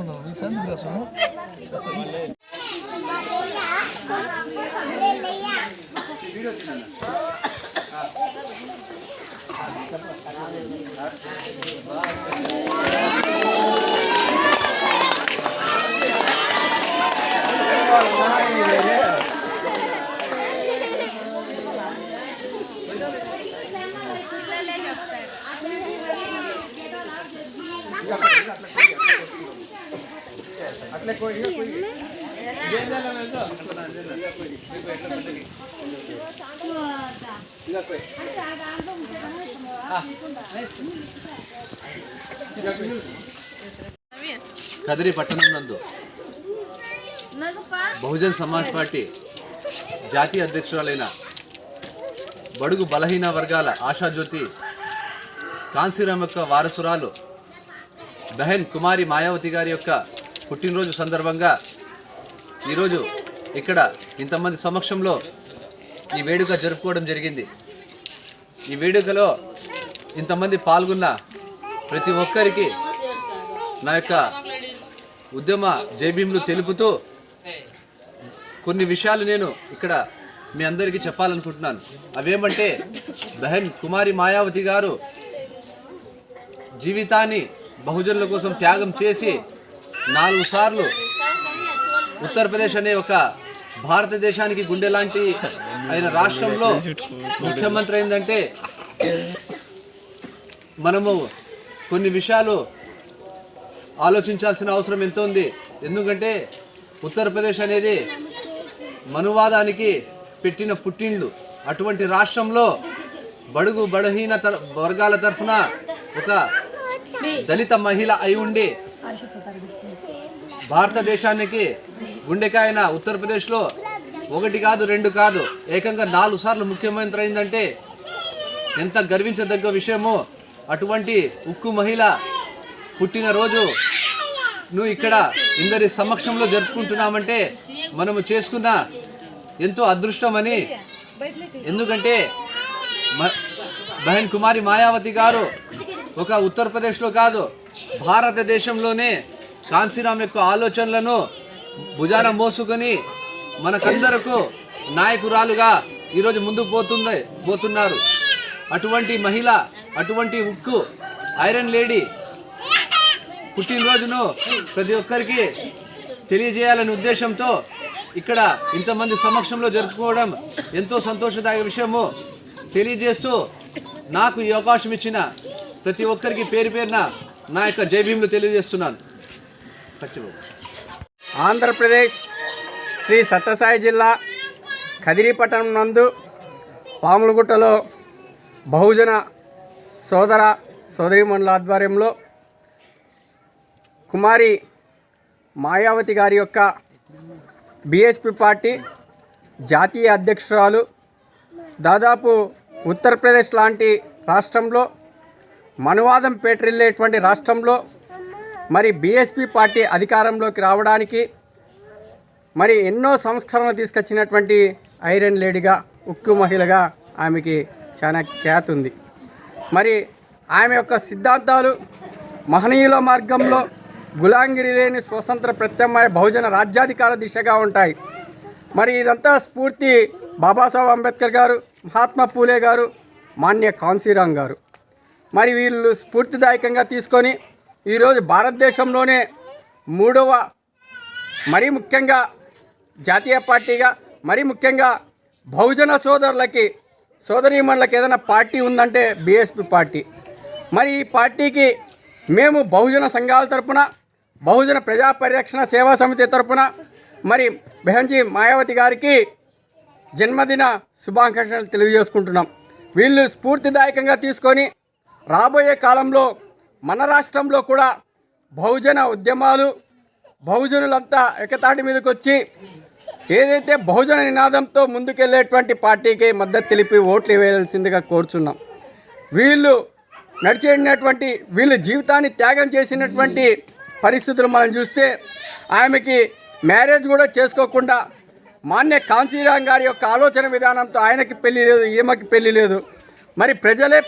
ఉన్నావు నీ సంది గ్లాసును? కదిరి పట్టణం నందు బహుజన్ సమాజ్ పార్టీ జాతీయ అధ్యక్షురాలైన బడుగు బలహీన వర్గాల ఆశాజ్యోతి కాంశీరామ్ యొక్క వారసురాలు బహెన్ కుమారి మాయావతి గారి యొక్క పుట్టినరోజు సందర్భంగా ఈరోజు ఇక్కడ ఇంతమంది సమక్షంలో ఈ వేడుక జరుపుకోవడం జరిగింది. ఈ వేడుకలో ఇంతమంది పాల్గొన్న ప్రతి ఒక్కరికి నా యొక్క ఉద్యమ జైభీములు తెలుపుతూ కొన్ని విషయాలు నేను ఇక్కడ మీ అందరికీ చెప్పాలనుకుంటున్నాను. అవేమంటే బహన్ కుమారి మాయావతి గారు జీవితాన్ని బహుజనుల కోసం త్యాగం చేసి నాలుగు సార్లు ఉత్తరప్రదేశ్ అనే ఒక భారతదేశానికి గుండె లాంటి అయిన రాష్ట్రంలో ముఖ్యమంత్రి అయిందంటే మనము కొన్ని విషయాలు ఆలోచించాల్సిన అవసరం ఎంతో ఉంది. ఎందుకంటే ఉత్తరప్రదేశ్ అనేది మనువాదానికి పెట్టిన పుట్టిండ్లు. అటువంటి రాష్ట్రంలో బడుగు బడహీన తర- వర్గాల తరఫున ఒక దళిత మహిళ అయి ఉండి భారతదేశానికి గుండెకాయన ఉత్తరప్రదేశ్లో ఒకటి కాదు రెండు కాదు ఏకంగా నాలుగు సార్లు ముఖ్యమంత్రి అయిందంటే ఎంత గర్వించదగ్గ విషయమో అటువంటి ఉక్కు మహిళ పుట్టినరోజు నువ్వు ఇక్కడ ఇందరి సమక్షంలో జరుపుకుంటున్నామంటే మనము చేసుకున్న ఎంతో అదృష్టమని. ఎందుకంటే మ- బహన్ కుమారి మాయావతి గారు ఒక ఉత్తరప్రదేశ్లో కాదు భారతదేశంలోనే కాంశీరామ్ యొక్క ఆలోచనలను భుజాన మోసుకొని మనకందరకు నాయకురాలుగా ఈరోజు ముందుకు పోతుంది పోతున్నారు. అటువంటి మహిళ అటువంటి ఉక్కు ఐరన్ లేడీ పుట్టినరోజును ప్రతి ఒక్కరికి తెలియజేయాలనే ఉద్దేశంతో ఇక్కడ ఇంతమంది సమక్షంలో జరుపుకోవడం ఎంతో సంతోషదాయక విషయము. తెలియజేస్తూ నాకు ఈ అవకాశం ఇచ్చిన ప్రతి ఒక్కరికి పేరు పేరున నా యొక్క జైభీములు తెలియజేస్తున్నాను. ఆంధ్రప్రదేశ్ శ్రీ సత్యసాయి జిల్లా కదిరిపట్టణం నందు పాములగుట్టలో బహుజన సోదర సోదరీమణుల ఆధ్వర్యంలో కుమారి మాయావతి గారి యొక్క బీఎస్పీ పార్టీ జాతీయ అధ్యక్షురాలు దాదాపు ఉత్తరప్రదేశ్ లాంటి రాష్ట్రంలో మనువాదం పేటరిల్లేటువంటి రాష్ట్రంలో మరి బీఎస్పీ పార్టీ అధికారంలోకి రావడానికి మరి ఎన్నో సంస్కరణలు తీసుకొచ్చినటువంటి ఐరన్ లేడీగా ఉక్కు మహిళగా ఆమెకి చాలా ఖ్యాతి ఉంది. మరి ఆమె యొక్క సిద్ధాంతాలు మహనీయుల మార్గంలో గులాంగిరి లేని స్వతంత్ర ప్రత్యామ్నాయ బహుజన రాజ్యాధికార దిశగా ఉంటాయి. మరి ఇదంతా స్ఫూర్తి బాబాసాహెబ్ అంబేద్కర్ గారు మహాత్మా పూలే గారు మాన్య కాన్సీరామ్ గారు. మరి వీళ్ళు స్ఫూర్తిదాయకంగా తీసుకొని ఈరోజు భారతదేశంలోనే మూడవ మరీ ముఖ్యంగా జాతీయ పార్టీగా మరీ ముఖ్యంగా బహుజన సోదరులకి సోదరీమణులకి ఏదైనా పార్టీ ఉందంటే బీఎస్పీ పార్టీ. మరి ఈ పార్టీకి మేము బహుజన సంఘాల తరపున బహుజన ప్రజా పరిరక్షణ సేవా సమితి తరపున మరి బెహంజీ మాయావతి గారికి జన్మదిన శుభాకాంక్షలు తెలియజేసుకుంటున్నాం. వీళ్ళు స్ఫూర్తిదాయకంగా తీసుకొని రాబోయే కాలంలో మన రాష్ట్రంలో కూడా బహుజన ఉద్యమాలు బహుజనులంతా ఎకతాటి మీదకి వచ్చి ఏదైతే బహుజన నినాదంతో ముందుకెళ్ళేటువంటి పార్టీకి మద్దతు తెలిపి ఓట్లు వేయాల్సిందిగా కోరుచున్నాం. వీళ్ళు నడిచేటువంటి వీళ్ళు జీవితాన్ని త్యాగం చేసినటువంటి పరిస్థితులు మనం చూస్తే ఆమెకి మ్యారేజ్ కూడా చేసుకోకుండా మాన్య కాంశీరామ్ గారి యొక్క ఆలోచన విధానంతో ఆయనకి పెళ్ళి లేదు ఈమెకి పెళ్ళి లేదు. మరి ప్రజలే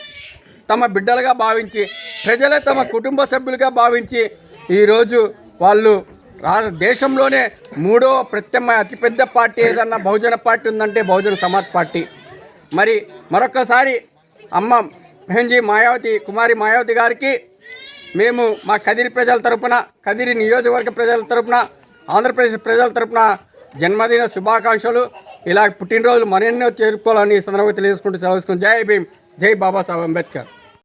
తమ బిడ్డలుగా భావించి ప్రజలే తమ కుటుంబ సభ్యులుగా భావించి ఈరోజు వాళ్ళు దేశంలోనే మూడో ప్రత్యామ్నాయ అతిపెద్ద పార్టీ ఏదన్నా బహుజన పార్టీ ఉందంటే బహుజన సమాజ్ పార్టీ. మరి మరొకసారి అమ్మ మెహంజీ మాయావతి కుమారి మాయావతి గారికి మేము మా కదిరి ప్రజల తరపున కదిరి నియోజకవర్గ ప్రజల తరపున ఆంధ్రప్రదేశ్ ప్రజల తరపున జన్మదిన శుభాకాంక్షలు. ఇలా పుట్టినరోజులు మరెన్నో చేరుకోవాలని ఈ సందర్భంగా తెలియజేసుకుంటూ సెలవుసుకుని జై భీమ్ జై బాబాసాహెబ్ అంబేద్కర్.